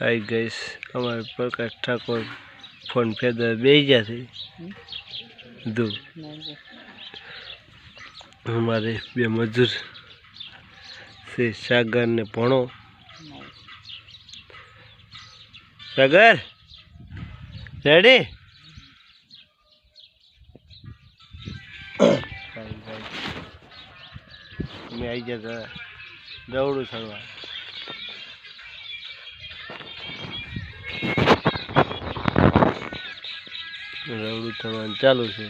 આઈ ગઈશ. અમારે પ્રકાશ Thakor phone feather બે ગયા છે દુ. અમારે બે મજૂર છે સાગર ને ભણો. સાગર રેડી? અમે આવી ગયા હતા દવડું ચડવા રવડું થવાનું ચાલુ છે.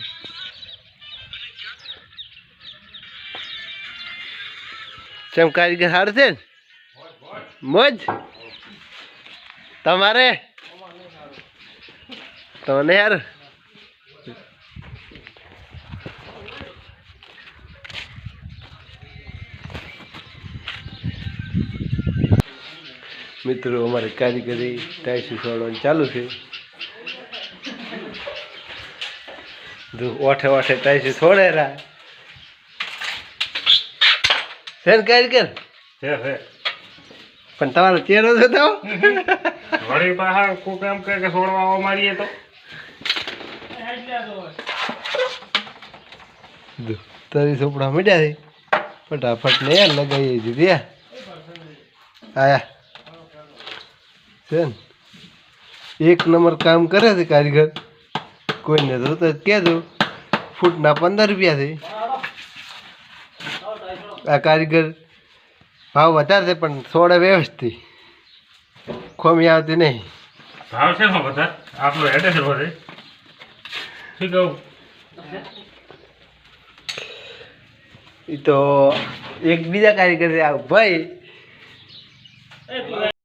ચમ કારીગર હાર છે ને? તમારે? તમને યાર મિત્રો, અમારે કારીગરી ટાઈસી શીખવાડવાનું ચાલુ છે. ઓઠે ઓઠે ટાઈસી થોડે રા. કારીગર છે છે પણ તમારો ચહેરો છે તો. વળી બહાર કોક એમ કે છોડવા મારીએ તો. તારી સોપડા મીડ્યા છે. ફટાફટ ને લગાવી દીધી આયા. છે ને? એક નંબર કામ કરે છે કારીગર. કોઈને તો તો કહેજો ફૂટના પંદર રૂપિયા છે. આ કારીગર ભાવ વધારે છે પણ સોડે વ્યવસ્થિત. ખોમી આવતી નહીં. ભાવ છે બધા આપણો હેડે છે શું કહું? એ તો એક બીજા કારીગર છે આ ભાઈ.